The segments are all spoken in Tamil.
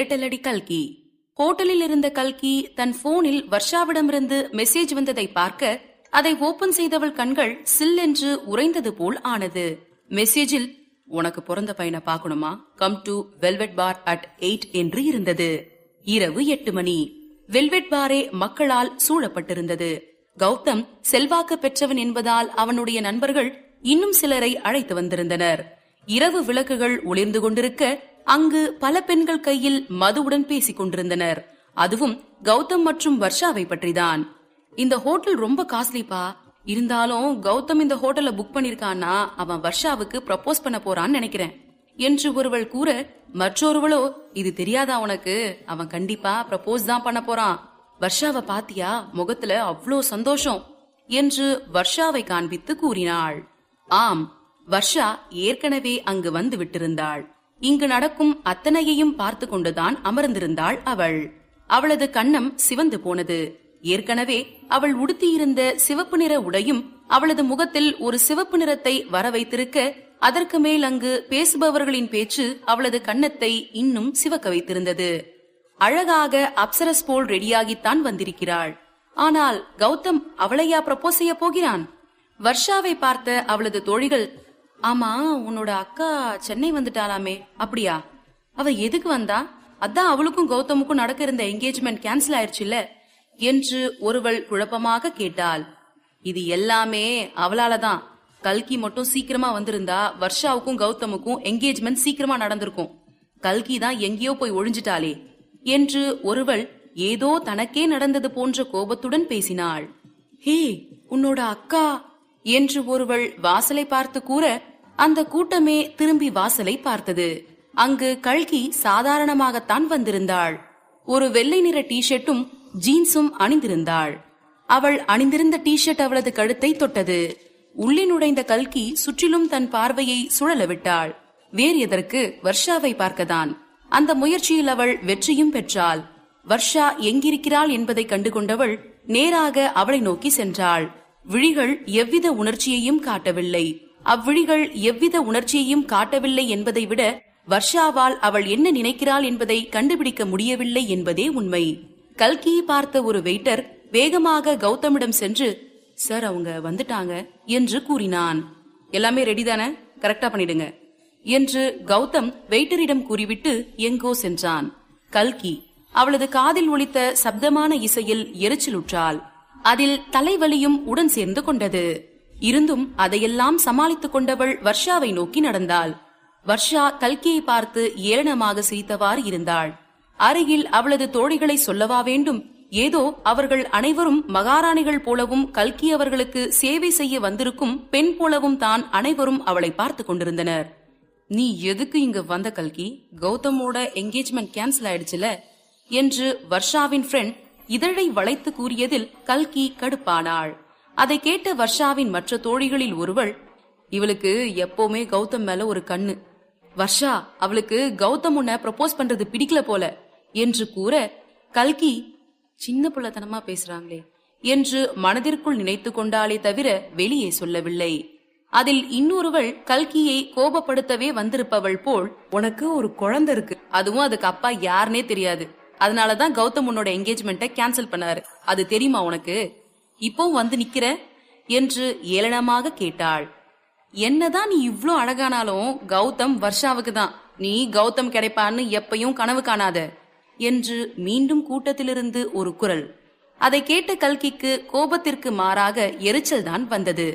மிரட்டலடி கல்கி. ஹோட்டலில் இருந்த கல்கி தன் போனில் வர்ஷாவிடமிருந்து மெசேஜ் வந்ததை பார்க்க அதை ஓபன் செய்தவள் கண்கள் சில் என்று உறைந்தது போல் ஆனது. மெசேஜில் உனக்கு பிறந்த பையனை பார்க்கணுமா? Come to velvet bar at eight என்று இருந்தது. இரவு எட்டு மணி. வெல்வெட் பாரே மக்களால் சூழப்பட்டிருந்தது. கௌதம் செல்வாக்கு பெற்றவன் என்பதால் அவனுடைய நண்பர்கள் இன்னும் சிலரை அழைத்து வந்திருந்தனர். இரவு விளக்குகள் ஒளிர்ந்து கொண்டிருக்க அங்கு பல பெண்கள் கையில் மதுவுடன் பேசிக் கொண்டிருந்தனர். அதுவும் கௌதம் மற்றும் வர்ஷாவை பற்றிதான். இந்த ஹோட்டல் ரொம்ப காஸ்ட்லிப்பா? இருந்தாலும் கௌதம் இந்த ஹோட்டலை புக் பண்ணிருக்கான்னா அவன் வர்ஷாவுக்கு ப்ரப்போஸ் பண்ண போறான்னு நினைக்கிறேன். என்று ஒருவள் கூற மற்றொருவளோ இது தெரியாதா உனக்கு? அவன் கண்டிப்பா ப்ரப்போஸ் தான் பண்ண போறான். வர்ஷாவை பாத்தியா? முகத்துல அவ்வளோ சந்தோஷம். என்று வர்ஷாவை காண்பித்து கூறினாள். ஆம் வர்ஷா ஏற்கனவே அங்கு வந்து விட்டிருந்தாள். இங்கு நடக்கும் அத்தனையையும் பார்த்து கொண்டுதான் அமர்ந்திருந்தாள் அவள். அவளது கண்ணம் சிவந்து போனது. ஏற்கனவே அவள் உடுத்தியிருந்த சிவப்பு நிற உடையும் அவளது முகத்தில் ஒரு சிவப்பு நிறத்தை வர வைத்திருக்க அதற்கு மேல் அங்கு பேசுபவர்களின் பேச்சு அவளது கன்னத்தை இன்னும் சிவக்க வைத்திருந்தது. அழகாக அப்சரஸ் போல் ரெடியாகித்தான் வந்திருக்கிறாள். ஆனால் கௌதம் அவளையா ப்ரப்போஸ் செய்ய போகிறான்? வர்ஷாவை பார்த்த அவளது தோழிகள் ஆமா உன்னோட அக்கா சென்னை வந்துட்டாளாமே. அப்படியா? அவ எதுக்கு வந்தா? அதான் அவளுக்கும் கௌதமுக்கும் நடக்க இருந்த என்கேஜ்மெண்ட் கேன்சல் ஆயிருச்சுல்ல? என்று ஒருவள் குழப்பமாக கேட்டாள். இது எல்லாமே அவளாலதான். கல்கி மட்டும் சீக்கிரமா வந்திருந்தா வர்ஷாவுக்கும் கௌதமுக்கும் என்கேஜ்மெண்ட் சீக்கிரமா நடந்திருக்கும். கல்கி தான் எங்கேயோ போய் ஒழிஞ்சிட்டாளே. என்று ஒருவள் ஏதோ தனக்கே நடந்தது போன்ற கோபத்துடன் பேசினாள். ஹே உன்னோட அக்கா என்று ஒருவள் வாசலை பார்த்து கூற அந்த கூட்டமே திரும்பி வாசலை பார்த்தது. அங்கு கல்கி சாதாரணமாகத்தான் வந்திருந்தாள். ஒரு வெள்ளை நிற டிஷர்ட்டும் ஜீன்ஸும் அணிந்திருந்தாள். அவள் அணிந்திருந்த டிஷர்ட் அவளது கழுத்தை தொட்டது. உள்ளே நுழைந்த கல்கி சுற்றிலும் தன் பார்வையை சுழல விட்டாள் வேறு எதற்கு? வர்ஷாவை பார்க்கதான் அந்த முயற்சியில் அவள் வெற்றியும் பெற்றாள். வர்ஷா எங்கிருக்கிறாள் என்பதை கண்டுகொண்டவள் நேராக அவளை நோக்கி சென்றாள். விழிகள் எவ்வித உணர்ச்சியையும் காட்டவில்லை. அவ்விழிகள் எவ்வித உணர்ச்சியையும் காட்டவில்லை என்பதை விட வர்ஷாவால் அவள் என்ன நினைக்கிறாள் என்பதை கண்டுபிடிக்க முடியவில்லை என்பதே உண்மை. கல்கியை பார்த்த ஒரு வெயிட்டர் வேகமாக கௌதமிடம் சென்று சார் அவங்க வந்துட்டாங்க என்று கூறினான். எல்லாமே ரெடி தானே? கரெக்டா பண்ணிடுங்க என்று கௌதம் வெயிட்டரிடம் கூறிவிட்டு எங்கோ சென்றான். கல்கி அவளது காதில் ஒலித்த சப்தமான இசையில் எரிச்சலுற்றாள். அதில் தலைவலியும் உடன் சேர்ந்து கொண்டது. இருந்தும் அதையெல்லாம் சமாளித்துக் கொண்டவள் வர்ஷாவை நோக்கி நடந்தாள். வர்ஷா கல்கியை பார்த்து ஏளனமாக சிரித்தவாறு இருந்தாள். அருகில் அவளது தோழிகளை சொல்லவா வேண்டும்? ஏதோ அவர்கள் அனைவரும் மகாராணிகள் போலவும் கல்கி அவர்களுக்கு சேவை செய்ய வந்திருக்கும் பெண் போலவும் தான் அனைவரும் அவளை பார்த்து கொண்டிருந்தனர். நீ எதுக்கு இங்க வந்த கல்கி? கௌதமோட என்கேஜ்மெண்ட் கேன்சல் ஆயிடுச்சுல? என்று வர்ஷாவின் ஃப்ரெண்ட் இதழை வளைத்து கூறியதில் கல்கி கடுப்பானாள். அதை கேட்ட வர்ஷாவின் மற்ற தோழிகளில் ஒருவள் இவளுக்கு எப்பவுமே கௌதம் மேல ஒரு கண்ணு. வர்ஷா அவளுக்கு கௌதம் உன்னை ப்ரப்போஸ் பண்றது பிடிக்கல போல என்று கூற கல்கி சின்ன புள்ளத்தனமா பேசுறாங்களே என்று மனதிற்குள் நினைத்து கொண்டாலே தவிர வெளியே சொல்லவில்லை. அதில் இன்னொருவள் கல்கியை கோபப்படுத்தவே வந்திருப்பவள் போல் உனக்கு ஒரு குழந்தை இருக்கு. அதுவும் அதுக்கு அப்பா யாருனே தெரியாது. அதனால தான் கௌதம் உன்னோட என்கேஜ்மெண்ட்டை கேன்சல் பண்ணாரு. அது தெரியுமா உனக்கு? இப்போ வந்து நிக்கிற? என்று ஏளனமாக கேட்டாள். என்னதான் நீ இவ்ளோ அழகானாலும் கௌதம் வர்ஷாவுக்கு தான். நீ கௌதம் கிடைப்பான்னு எப்பையும் கனவு காணாத. என்று மீண்டும் கூட்டத்திலிருந்து ஒரு குரல். அதை கேட்ட கல்கிக்கு கோபத்திற்கு மாறாக எரிச்சல் தான் வந்தது.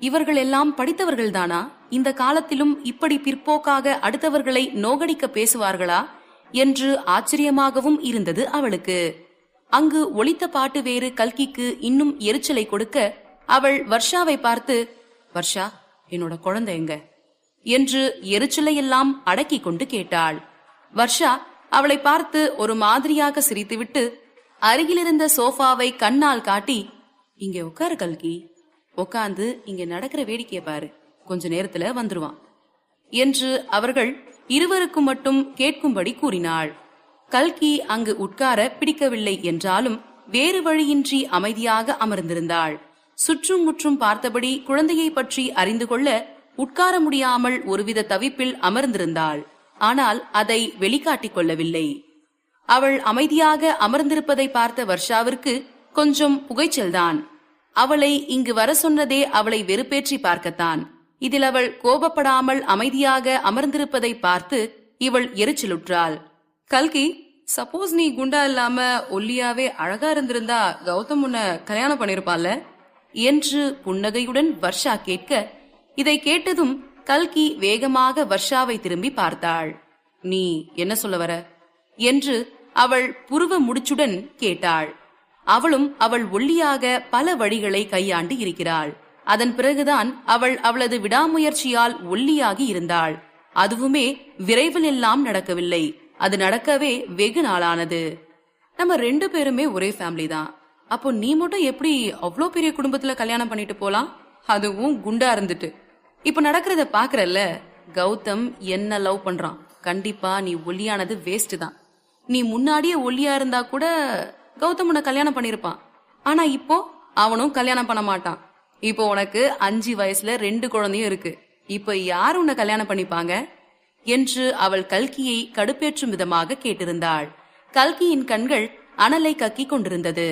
இவர்கள் எல்லாம் படித்தவர்கள்தானா இந்த காலத்திலும் இப்படி பிற்போக்காக அடுத்தவர்களை நோகடிக்க பேசுவார்களா? என்று ஆச்சரியமாகவும் இருந்தது அவளுக்கு. அங்கு ஒளித்த பாட்டு வேறு கல்கிக்கு இன்னும் எரிச்சலை கொடுக்க அவள் வர்ஷாவை பார்த்து வர்ஷா என்னோட குழந்தை எங்க? என்று எரிச்சலையெல்லாம் அடக்கி கொண்டு கேட்டாள். வர்ஷா அவளை பார்த்து ஒரு மாதிரியாக சிரித்துவிட்டு அருகிலிருந்த சோஃபாவை கண்ணால் காட்டி இங்க உட்காரு கல்கி. உட்காந்து இங்க நடக்கிற வேடிக்கையை பாரு. கொஞ்ச நேரத்துல வந்துருவான். என்று அவர்கள் இருவருக்கும் மட்டும் கேட்கும்படி கூறினாள். கல்கி அங்கு உட்கார பிடிக்கவில்லை என்றாலும் வேறு வழியின்றி அமைதியாக அமர்ந்திருந்தாள். சுற்றும் முற்றும் பார்த்தபடி குழந்தையை பற்றி அறிந்து கொள்ள உட்கார முடியாமல் ஒருவித தவிப்பில் அமர்ந்திருந்தாள். ஆனால் அதை வெளிக்காட்டிக் கொள்ளவில்லை. அவள் அமைதியாக அமர்ந்திருப்பதை பார்த்த வர்ஷாவிற்கு கொஞ்சம் புகைச்சல்தான். அவளை இங்கு வர சொன்னதே அவளை வெறுப்பேற்றி பார்க்கத்தான். இதில் அவள் கோபப்படாமல் அமைதியாக அமர்ந்திருப்பதை பார்த்து இவள் எரிச்சலுற்றாள். கல்கி சப்போஸ் நீ குண்டா இல்லாம ஒல்லியாவே அழகா இருந்திருந்தா கௌதம் உன்னை கல்யாணம் பண்ணிருப்பால என்று புன்னகையுடன் வர்ஷா கேட்க இதை கேட்டதும் கல்கி வேகமாக வர்ஷாவை திரும்பி பார்த்தாள். நீ என்ன சொல்ல வர? என்று அவள் புருவ முடிச்சுடன் கேட்டாள். அவளும் அவள் ஒல்லியாக பல வழிகளை கையாண்டு இருக்கிறாள். அதன் பிறகுதான் அவள் அவளது விடாமுயற்சியால் ஒல்லியாகி இருந்தாள். அதுவுமே விரைவில் எல்லாம் நடக்கவில்லை. அது நடக்கவே வெகு நாளானது. நம்ம ரெண்டு பேருமே ஒரே ஃபேமிலி தான். அப்போ நீ மட்டும் எப்படி அவ்வளோ பெரிய குடும்பத்துல கல்யாணம் பண்ணிட்டு போலாம்? அதுவும் குண்டா இருந்துட்டு. இப்ப நடக்கிறத பாக்குறல்ல? கௌதம் என்ன லவ் பண்றான்? கண்டிப்பா நீ ஒல்லியானது வேஸ்ட் தான். நீ முன்னாடியே ஒல்லியா இருந்தா கூட கௌதம் உன்னை கல்யாணம் பண்ணிருப்பான். ஆனா இப்போ அவனும் கல்யாணம் பண்ண மாட்டான். இப்போ உனக்கு அஞ்சு வயசுல ரெண்டு குழந்தையும் இருக்கு. இப்போ யார் உன்னை கல்யாணம் பண்ணிப்பாங்க? என்று அவள் கல்கியை கடுப்பேற்றும் விதமாக கேட்டிருந்தாள். கல்கியின் கண்கள் அனலை கக்கிக் கொண்டிருந்தது.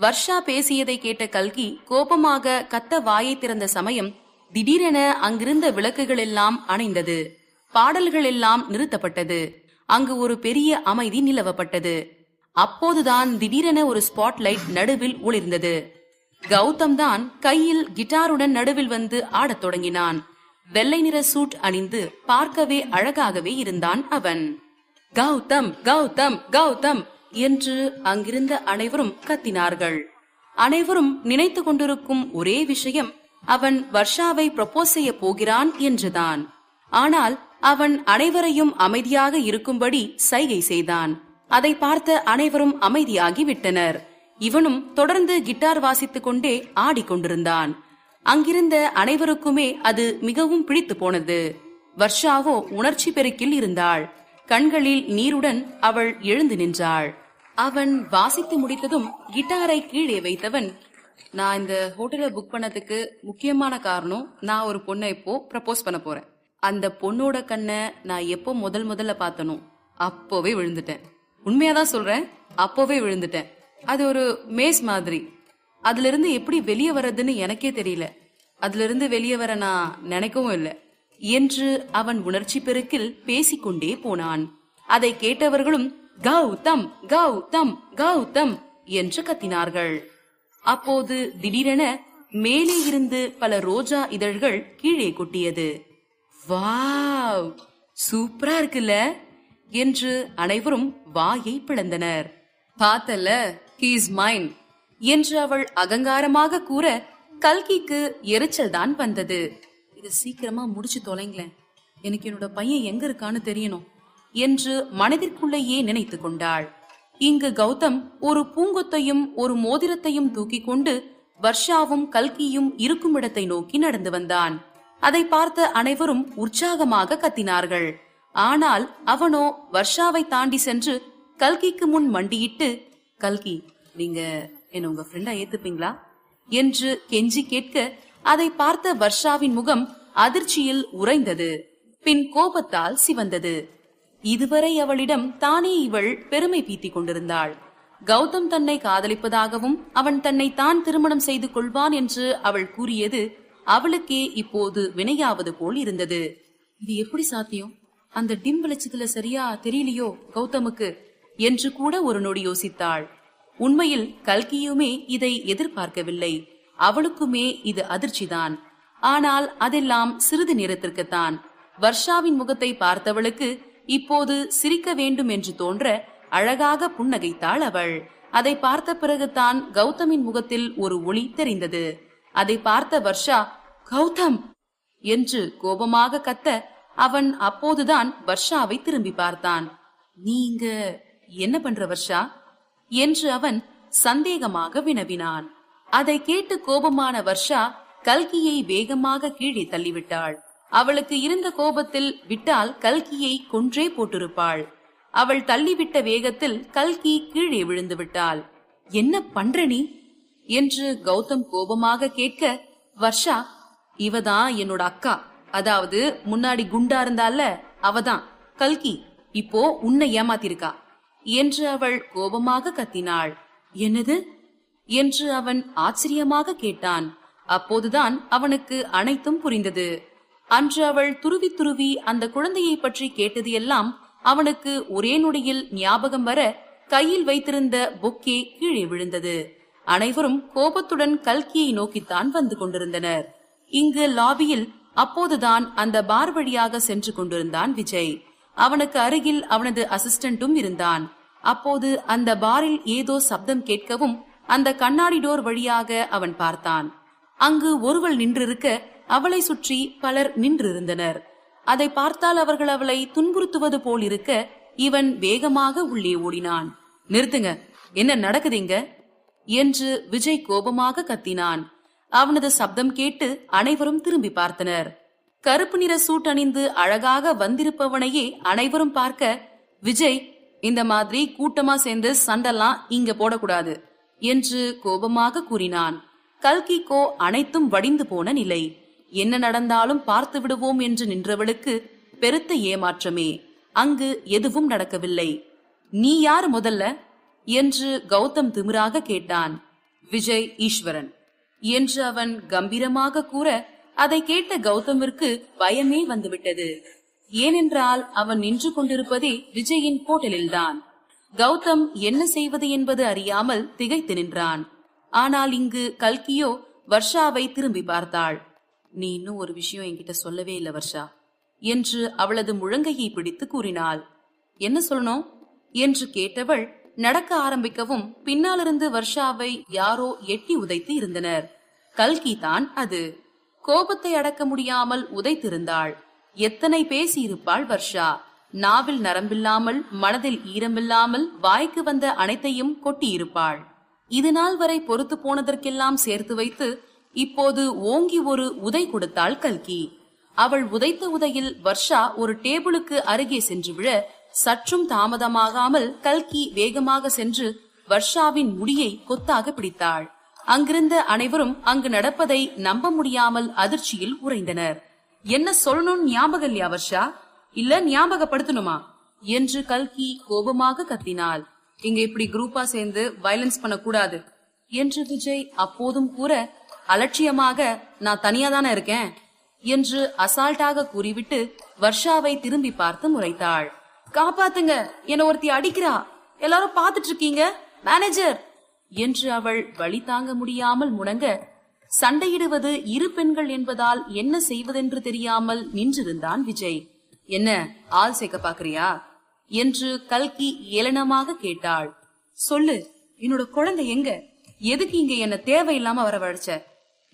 வர்ஷா பேசியதை கேட்ட கல்கி கோபமாக கத்த வாயை திறந்த சமயம் திடீரென அங்கிருந்த விளக்குகள் எல்லாம் அணைந்தது. பாடல்கள் எல்லாம் நிறுத்தப்பட்டது. அங்கு ஒரு பெரிய அமைதி நிலவப்பட்டது. அப்போதுதான் திடீரென ஒரு ஸ்பாட்லைட் நடுவில் ஒளிர்ந்தது. கௌதம் தான் கையில் கிட்டாருடன் நடுவில் வந்து ஆடத் தொடங்கினான். வெள்ளை நிற சூட் அணிந்து பார்க்கவே அழகாகவே இருந்தான் அவன். கௌதம் கௌதம் கௌதம் என்று அங்கிருந்த அனைவரும் கத்தினார்கள். அனைவரும் நினைத்து கொண்டிருக்கும் ஒரே விஷயம் அவன் வர்ஷாவை ப்ரப்போஸ் செய்ய போகிறான் என்றுதான். ஆனால் அவன் அனைவரையும் அமைதியாக இருக்கும்படி சைகை செய்தான். அதை பார்த்த அனைவரும் அமைதியாகி விட்டனர் இவனும் தொடர்ந்து கிட்டார் வாசித்துக் கொண்டே ஆடிக்கொண்டிருந்தான் அங்கிருந்த அனைவருக்குமே அது மிகவும் பிடித்து போனது. வர்ஷாவோ உணர்ச்சி பெருக்கில் இருந்தாள். கண்களில் நீருடன் அவள் எழுந்து நின்றாள். அவன் வாசித்து முடித்ததும் கிட்டாரை கீழே வைத்தவன் நான் இந்த ஹோட்டலை புக் பண்ணதுக்கு முக்கியமான காரணம் நான் ஒரு பொண்ணை இப்போ ப்ரப்போஸ் பண்ண போறேன். அந்த பொண்ணோட கண்ணை நான் எப்போ முதல் முதல்ல பார்த்தனோ அப்போவே விழுந்துட்டேன். உண்மையாதான் சொல்றேன் அப்போவே விழுந்துட்டேன். அது ஒரு மேஸ் மாதிரி. அதுல இருந்து எப்படி வெளியே வர்றதுன்னு எனக்கே தெரியல. அதுல இருந்து வெளியே வர நான் நினைக்கவும் இல்லை. என்று அவன் உணர்ச்சி பெருக்கில் பேசிக்கொண்டே போனான். அதை கேட்டவர்களும் கௌதம் கௌதம் கௌதம் என்று கத்தினார்கள். அப்போது திடீரென மேலே இருந்து பல ரோஜா இதழ்கள் கீழே கொட்டியது. வாவ்! சூப்பரா இருக்குல்ல என்று அனைவரும் வாயை பிளந்தனர். பார்த்தல ஹீஸ் மைன் என்று அவள் அகங்காரமாக கூற கல்கிக்கு எரிச்சல் தான் வந்தது. இது சீக்கிரமா முடிச்சு தொலைங்களேன். எனக்கு என்னோட பையன் எங்க இருக்கான்னு தெரியணும் என்று மனதிற்குள்ளேயே நினைத்து கொண்டாள். இங்கு கௌதம் ஒரு பூங்கொத்தையும் ஒரு மோதிரத்தையும் தூக்கி கொண்டு வர்ஷாவும் கல்கியும் இருக்கும் இடத்தை நோக்கி நடந்து வந்தான். அதை பார்த்த அனைவரும் உற்சாகமாக கத்தினார்கள். ஆனால் அவனோ வர்ஷாவை தாண்டி சென்று கல்கிக்கு முன் மண்டியிட்டு கல்கி நீங்க என்ன உங்க ஃப்ரெண்டா ஏத்துப்பீங்களா? என்று கெஞ்சி கேட்க அதை பார்த்த வர்ஷாவின் முகம் அதிர்ச்சியில் உறைந்தது. பின் கோபத்தால் சிவந்தது. இதுவரை அவளிடம் தானே இவள் பெருமை பீத்திக் கொண்டிருந்தாள். கௌதம் தன்னை காதலிப்பதாகவும் அவன் தன்னை தான் திருமணம் செய்து கொள்வான் என்று அவள் கூறியது அவளுக்கே இப்போது வினையாவது போல் இருந்தது. இது எப்படி சாத்தியம்? அந்த டிம் வெளிச்சத்துல சரியா தெரியலையோ கௌதமுக்கு? என்று கூட ஒரு நொடி யோசித்தாள். உண்மையில் கல்கியுமே இதை எதிர்பார்க்கவில்லை. அவளுக்குமே இது அதிர்ச்சிதான். ஆனால் அதெல்லாம் சிறிது நேரத்திற்குத்தான். வர்ஷாவின் முகத்தை பார்த்தவளுக்கு இப்போது சிரிக்க வேண்டும் என்று தோன்ற அழகாக புன்னகைத்தாள் அவள். அதை பார்த்த பிறகுதான் கௌதமின் முகத்தில் ஒரு ஒளி தெரிந்தது. அதை பார்த்த வர்ஷா கௌதம்! என்று கோபமாக கத்த அவன் அப்போதுதான் வர்ஷாவை திரும்பி பார்த்தான். நீங்க என்ன பண்ற வர்ஷா? என்று அவன் சந்தேகமாக வினவினான். அதை கேட்டு கோபமான வர்ஷா கல்கியை வேகமாக கீழே தள்ளிவிட்டாள். அவளுக்கு இருந்த கோபத்தில் விட்டால் கல்கியை கொன்றே போட்டிருப்பாள். அவள் தள்ளிவிட்ட வேகத்தில் கல்கி கீழே விழுந்து விட்டாள். என்ன பண்ற நீ? என்று கௌதம் கோபமாக கேட்க வர்ஷா இவதான் என்னோட அக்கா. அதாவது முன்னாடி குண்டா இருந்தால அவதான். கல்கி இப்போ உன்னை ஏமாத்திருக்கா. என்று அவள் கோபமாக கத்தினாள். என்னது? என்று அவன் ஆச்சரியமாக கேட்டான். அப்போதுதான் அவனுக்கு அனைத்தும் புரிந்தது. அன்று அவள் துருவி துருவி அந்த குழந்தையை பற்றி கேட்டது எல்லாம் அவனுக்கு ஒரே நொடியில் ஞாபகம் வர கையில் வைத்திருந்த பொக்கே கீழே விழுந்தது. அனைவரும் கோபத்துடன் கல்கியை நோக்கித்தான் வந்து கொண்டிருந்தனர். இங்கு லாபியில் அப்போதுதான் அந்த பார் வழியாக சென்று கொண்டிருந்தான் விஜய். அவனுக்கு அருகில் அவனது அசிஸ்டன்ட்டும் இருந்தான். அப்போது அந்த பாரில் ஏதோ சப்தம் கேட்கவும் அந்த கண்ணாடி டோர் வழியாக அவன் பார்த்தான். அங்கு ஒருவள் நின்றிருக்க அவளை சுற்றி பலர் நின்றிருந்தனர். அதை பார்த்தால் அவர்கள் அவளை துன்புறுத்துவது போல் இருக்க இவன் வேகமாக உள்ளே ஓடினான். நிறுத்துங்க. என்ன நடக்குதுங்க என்று விஜய் கோபமாக கத்தினான். அவனது சப்தம் கேட்டு அனைவரும் திரும்பி பார்த்தனர். கருப்பு நிற சூட் அணிந்து அழகாக வந்திருப்பவனையே அனைவரும் பார்க்க விஜய் இந்த மாதிரி கூட்டமா சேர்ந்து சண்டெல்லாம் இங்க போடக்கூடாது என்று கோபமாக கூறினான். கல்கிக்கோ அனைத்தும் வடிந்து போன நிலை. என்ன நடந்தாலும் பார்த்து விடுவோம் என்று நின்றவளுக்கு பெருத்த ஏமாற்றமே. அங்கு எதுவும் நடக்கவில்லை. நீ யார் முதல்ல? என்று கௌதம் திமிராக கேட்டான் விஜய் ஈஸ்வரன். என்று அவன் கம்பீரமாக கூற அதை கேட்ட கௌதமிற்கு பயமே வந்துவிட்டது. ஏனென்றால் அவன் நின்று கொண்டிருப்பதே விஜயின் ஹோட்டலில்தான். கௌதம் என்ன செய்வது என்பது அறியாமல் திகைத்து நின்றான். ஆனால் இங்கு கல்கியோ வர்ஷாவை திரும்பி பார்த்தாள். நீ இன்னும் ஒரு விஷயம் என்கிட்ட சொல்லவே இல்லை வர்ஷா என்று அவளது முழங்கையை பிடித்து கூறினாள். என்ன சொல்லணும்? என்று கேட்டவள் நடக்க ஆரம்பிக்கவும் பின்னாலிருந்து வர்ஷாவை யாரோ எட்டி உதைத்து இருந்தனர். கல்கி தான் அது. கோபத்தை அடக்க முடியாமல் உதைத்திருந்தாள். எத்தனை பேசியிருப்பாள் வர்ஷா? நாவில் நரம்பில்லாமல் மனதில் ஈரமில்லாமல் வாய்க்கு வந்த அனைத்தையும் கொட்டியிருப்பாள். இது நாள் வரை பொறுத்து போனதற்கெல்லாம் சேர்த்து வைத்து இப்போது ஓங்கி ஒரு உதை கொடுத்தாள் கல்கி. அவள் உதைத்த உதையில் வர்ஷா ஒரு டேபிளுக்கு அருகே சென்று விழ சற்றும் தாமதமாகாமல் கல்கி வேகமாக சென்று வர்ஷாவின் முடியை கொத்தாக பிடித்தாள். அங்கிருந்த அனைவரும் அங்கு நடப்பதை நம்ப முடியாமல் அதிர்ச்சியில் உறைந்தனர். என்ன சொல்லணும்னு ஞாபகம் இல்லையா வர்ஷா? இல்ல ஞாபகப்படுத்தணுமா? என்று கல்கி கோபமாக கத்தினாள். இங்க இப்படி குரூப்பா சேர்ந்து வயலன்ஸ் பண்ணக்கூடாது என்று விஜய் அப்போதும் கூற அலட்சியமாக நான் தனியா தானே இருக்கேன் என்று அசால்ட்டாக கூறிவிட்டு வர்ஷாவை திரும்பி பார்த்து முறைத்தாள். காப்பாத்துங்க என்ன ஒருத்தி அடிக்கிறா. எல்லாரும் பாத்துட்டு இருக்கீங்க மேனேஜர். என்று அவள் வழி தாங்க முடியாமல் முணங்க சண்டையிடுவது இரு பெண்கள் என்பதால் என்ன செய்வதென்று தெரியாமல் நின்றிருந்தான் விஜய். என்ன ஆள் சேர்க்க பாக்குறியா என்று கல்கி ஏளனமாக கேட்டாள். சொல்லு என்னோட குழந்தை எங்க? எதுக்கு இங்க என்ன தேவையில்லாம வரவழைச்ச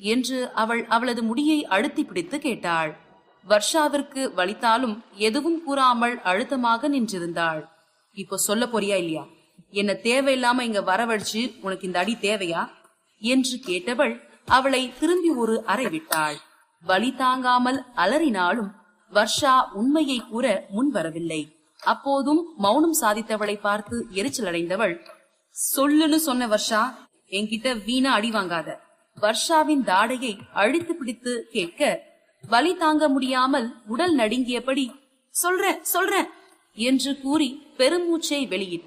என்று அவள் அவளது முடியை அழுத்தி பிடித்து கேட்டாள். வர்ஷாவிற்கு வலித்தாலும் எதுவும் கூறாமல் அழுத்தமாக நின்றிருந்தாள். இப்போ சொல்ல போறியா இல்லையா? என்ன தேவையில்லாம இங்க வரவழைச்சு உனக்கு இந்த அடி தேவையா? என்று கேட்டவள் அவளை திரும்பி ஒரு அறை விட்டாள். வலி தாங்காமல் அலறினாலும் வர்ஷா உண்மையை கூற முன் வரவில்லை. அப்போதும் மௌனம் சாதித்தவளை பார்த்து எரிச்சல் அடைந்தவள் சொல்லுன்னு சொன்ன வர்ஷா என்கிட்ட வீணா அடி வாங்காத. வர்ஷாவின் தாடையை அழித்து பிடித்து கேட்க வலி தாங்க முடியாமல் உடல் நடுங்கியபடி சொல்றேன் சொல்றேன் என்று கூறி பெருமூச்சை வெளியிட்டு